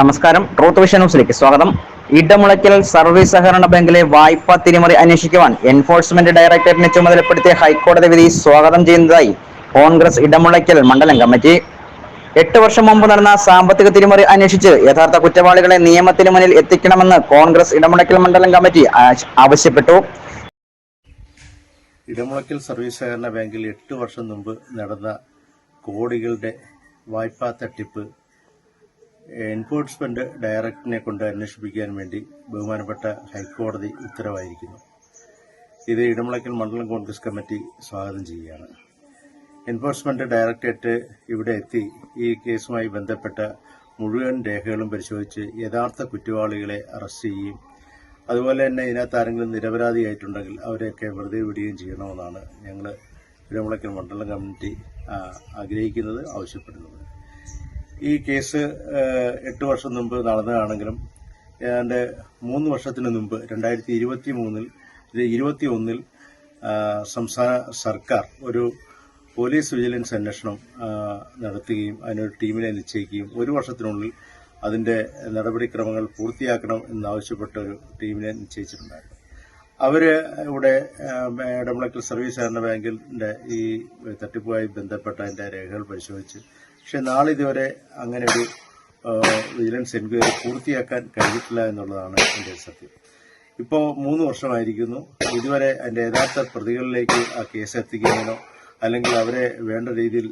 നമസ്കാരം. Truth vision ന്യൂസിലേക്ക് സ്വാഗതം. ഇടമുളയ്ക്കൽ സർവീസ് സഹകരണ ബാങ്കിലെ വായ്പാ തിരിമറി അന്വേഷിക്കുവാൻ എൻഫോഴ്സ്മെന്റ് ഡയറക്ടറേറ്റിനെ ചുമതലപ്പെടുത്തിയ ഹൈക്കോടതി വിധി സ്വാഗതം ചെയ്യുന്നതായി കോൺഗ്രസ് ഇടമുളയ്ക്കൽ മണ്ഡലം കമ്മിറ്റി. എട്ട് വർഷം മുമ്പ് നടന്ന സാമ്പത്തിക തിരിമറി അന്വേഷിച്ച് യഥാർത്ഥ കുറ്റവാളികളെ നിയമത്തിന് മുന്നിൽ എത്തിക്കണമെന്ന് കോൺഗ്രസ് ഇടമുളയ്ക്കൽ മണ്ഡലം കമ്മിറ്റി ആവശ്യപ്പെട്ടു. ഇടമുളയ്ക്കൽ സർവീസ് സഹകരണ ബാങ്കിൽ എട്ട് വർഷം മുമ്പ് നടന്ന കോടികളുടെ വായ്പാ തട്ടിപ്പ് എൻഫോഴ്സ്മെന്റ് ഡയറക്ടറിനെ കൊണ്ട് അന്വേഷിപ്പിക്കാൻ വേണ്ടി ബഹുമാനപ്പെട്ട ഹൈക്കോടതി ഉത്തരവായിരിക്കുന്നു. ഇത് ഇടമുളയ്ക്കൽ മണ്ഡലം കോൺഗ്രസ് കമ്മിറ്റി സ്വാഗതം ചെയ്യുകയാണ്. എൻഫോഴ്സ്മെന്റ് ഡയറക്ടറേറ്റ് ഇവിടെ എത്തി ഈ കേസുമായി ബന്ധപ്പെട്ട മുഴുവൻ രേഖകളും പരിശോധിച്ച് യഥാർത്ഥ കുറ്റവാളികളെ അറസ്റ്റ് ചെയ്യുകയും അതുപോലെ തന്നെ ഇതിനകത്ത് ആരെങ്കിലും നിരപരാധിയായിട്ടുണ്ടെങ്കിൽ അവരെയൊക്കെ വെറുതെ വിടുകയും ചെയ്യണമെന്നാണ് ഞങ്ങൾ ഇടമുളയ്ക്കൽ മണ്ഡലം കമ്മിറ്റി ആഗ്രഹിക്കുന്നത് ആവശ്യപ്പെടുന്നത്. ഈ കേസ് എട്ട് വർഷം മുമ്പ് നടന്നതാണെങ്കിലും ഏതാണ്ട് മൂന്ന് വർഷത്തിന് മുമ്പ് രണ്ടായിരത്തി ഇരുപത്തി മൂന്നിൽ ഇരുപത്തി ഒന്നിൽ സംസ്ഥാന സർക്കാർ ഒരു പോലീസ് വിജിലൻസ് അന്വേഷണം നടത്തുകയും അതിനൊരു ടീമിനെ നിശ്ചയിക്കുകയും ഒരു വർഷത്തിനുള്ളിൽ അതിന്റെ നടപടിക്രമങ്ങൾ പൂർത്തിയാക്കണം എന്നാവശ്യപ്പെട്ട ഒരു ടീമിനെ നിശ്ചയിച്ചിട്ടുണ്ടായിരുന്നു. അവർ ഇവിടെ ഇടമുളക്കൽ സർവീസ് സഹകരണ ബാങ്കിന്റെ ഈ തട്ടിപ്പുമായി ബന്ധപ്പെട്ട അതിന്റെ രേഖകൾ പരിശോധിച്ച് പക്ഷെ നാളിതുവരെ അങ്ങനെ ഒരു വിജിലൻസ് എൻക്വയറി പൂർത്തിയാക്കാൻ കഴിഞ്ഞിട്ടില്ല എന്നുള്ളതാണ് എന്റെ സത്യം. ഇപ്പോൾ മൂന്ന് വർഷമായിരിക്കുന്നു. ഇതുവരെ അതിന്റെ യഥാർത്ഥ പ്രതികളിലേക്ക് ആ കേസ് എത്തിക്കുന്നതിനോ അല്ലെങ്കിൽ അവരെ വേണ്ട രീതിയിൽ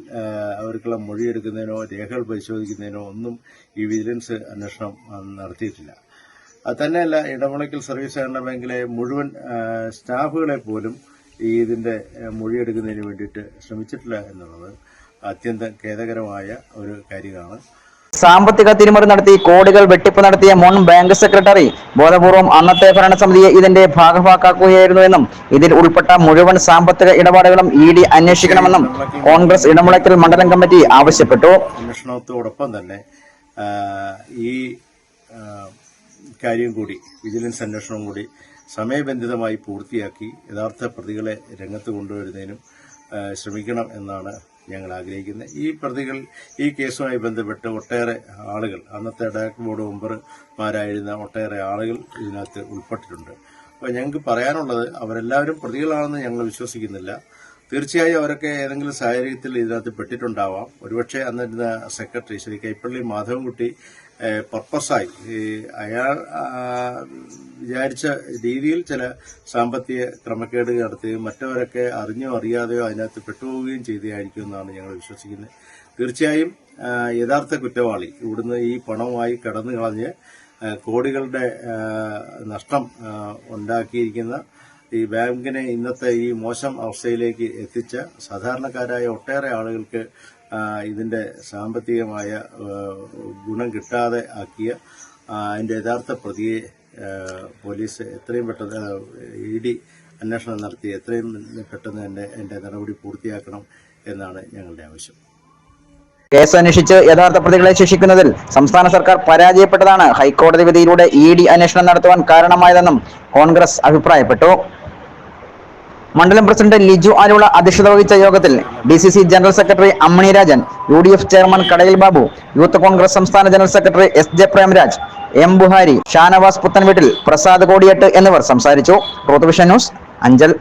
അവർക്കുള്ള മൊഴിയെടുക്കുന്നതിനോ രേഖകൾ പരിശോധിക്കുന്നതിനോ ഒന്നും ഈ വിജിലൻസ് അന്വേഷണം നടത്തിയിട്ടില്ല. അത് തന്നെയല്ല ഇടമുളയ്ക്കൽ സർവീസ് സഹകരണ ബാങ്കിലെ മുഴുവൻ സ്റ്റാഫുകളെ പോലും ഈ ഇതിന്റെ ആ, മൊഴിയെടുക്കുന്നതിന് വേണ്ടിയിട്ട് ശ്രമിച്ചിട്ടില്ല എന്നുള്ളത് അത്യന്തം ഖേദകരമായ ഒരു കാര്യമാണ്. സാമ്പത്തിക തിരിമറി നടത്തി കോടികൾ വെട്ടിപ്പ് നടത്തിയ മുൻ ബാങ്ക് സെക്രട്ടറി ബോധപൂർവം അന്നത്തെ ഭരണസമിതിയെ ഇതിന്റെ ഭാഗഭാക്കാക്കുകയായിരുന്നുവെന്നും ഇതിൽ ഉൾപ്പെട്ട മുഴുവൻ സാമ്പത്തിക ഇടപാടുകളും ഇ ഡി അന്വേഷിക്കണമെന്നും കോൺഗ്രസ് ഇടമുളയ്ക്കൽ മണ്ഡലം കമ്മിറ്റി ആവശ്യപ്പെട്ടു. അന്വേഷണത്തോടൊപ്പം തന്നെ ഈ കാര്യം കൂടി വിജിലൻസ് അന്വേഷണം കൂടി സമയബന്ധിതമായി പൂർത്തിയാക്കി യഥാർത്ഥ പ്രതികളെ രംഗത്ത് കൊണ്ടുവരുന്നതിനും ശ്രമിക്കണം എന്നാണ് ഞങ്ങൾ ആഗ്രഹിക്കുന്നത്. ഈ പ്രതികൾ ഈ കേസുമായി ബന്ധപ്പെട്ട് ഒട്ടേറെ ആളുകൾ അന്നത്തെ ഡയറക്ടർ ബോർഡ് മെമ്പർമാരായിരുന്ന ഒട്ടേറെ ആളുകൾ ഇതിനകത്ത് ഉൾപ്പെട്ടിട്ടുണ്ട്. അപ്പോൾ ഞങ്ങൾക്ക് പറയാനുള്ളത് അവരെല്ലാവരും പ്രതികളാണെന്ന് ഞങ്ങൾ വിശ്വസിക്കുന്നില്ല. തീർച്ചയായും അവരൊക്കെ ഏതെങ്കിലും സാഹചര്യത്തിൽ ഇതിനകത്ത് പെട്ടിട്ടുണ്ടാവാം. ഒരുപക്ഷെ അന്നിരുന്ന സെക്രട്ടറി ശ്രീ കൈപ്പള്ളി മാധവൻകുട്ടി പർപ്പസായി. അയാൾ വിചാരിച്ച രീതിയിൽ ചില സാമ്പത്തിക ക്രമക്കേട് നടത്തുകയും മറ്റവരൊക്കെ അറിഞ്ഞോ അറിയാതെയോ അതിനകത്ത് പെട്ടുപോവുകയും ചെയ്തതായിരിക്കും എന്നാണ് ഞങ്ങൾ വിശ്വസിക്കുന്നത്. തീർച്ചയായും യഥാർത്ഥ കുറ്റവാളി ഇവിടുന്ന് ഈ പണവുമായി കടന്നു കളഞ്ഞ് കോടികളുടെ നഷ്ടം ഉണ്ടാക്കിയിരിക്കുന്ന ഈ ബാങ്കിനെ ഇന്നത്തെ ഈ മോശം അവസ്ഥയിലേക്ക് എത്തിച്ച സാധാരണക്കാരായ ഒട്ടേറെ ആളുകൾക്ക് ഇതിന്റെ സാമ്പത്തികമായ ഗുണം കിട്ടാതെ ആക്കിയ അതിന്റെ യഥാർത്ഥ പ്രതിയെ പോലീസ് എത്രയും പെട്ടെന്ന് ഇ ഡി അന്വേഷണം നടത്തി എത്രയും പെട്ടെന്ന് തന്നെ എന്റെ നടപടി പൂർത്തിയാക്കണം എന്നാണ് ഞങ്ങളുടെ ആവശ്യം. കേസ് അന്വേഷിച്ച് യഥാർത്ഥ പ്രതികളെ ശിക്ഷിക്കുന്നതിൽ സംസ്ഥാന സർക്കാർ പരാജയപ്പെട്ടതാണ്. ഹൈക്കോടതി വിധിയിലൂടെ ഇ ഡി അന്വേഷണം നടത്തുവാൻ കാരണമായതെന്നും കോൺഗ്രസ് അഭിപ്രായപ്പെട്ടു. മണ്ഡലം പ്രസിഡന്റ് ലിജു ആലുള അധ്യക്ഷത വഹിച്ച യോഗത്തിൽ D C C general secretary Ammani Rajan U D F chairman Kadayil Babu youth Congress സംസ്ഥാന general secretary S J Premraj M Buhari Shanavas Puthenveettil Prasad Kodiyattu എന്നിവർ സംസാരിച്ചു. ന്യൂസ് അഞ്ചൽ.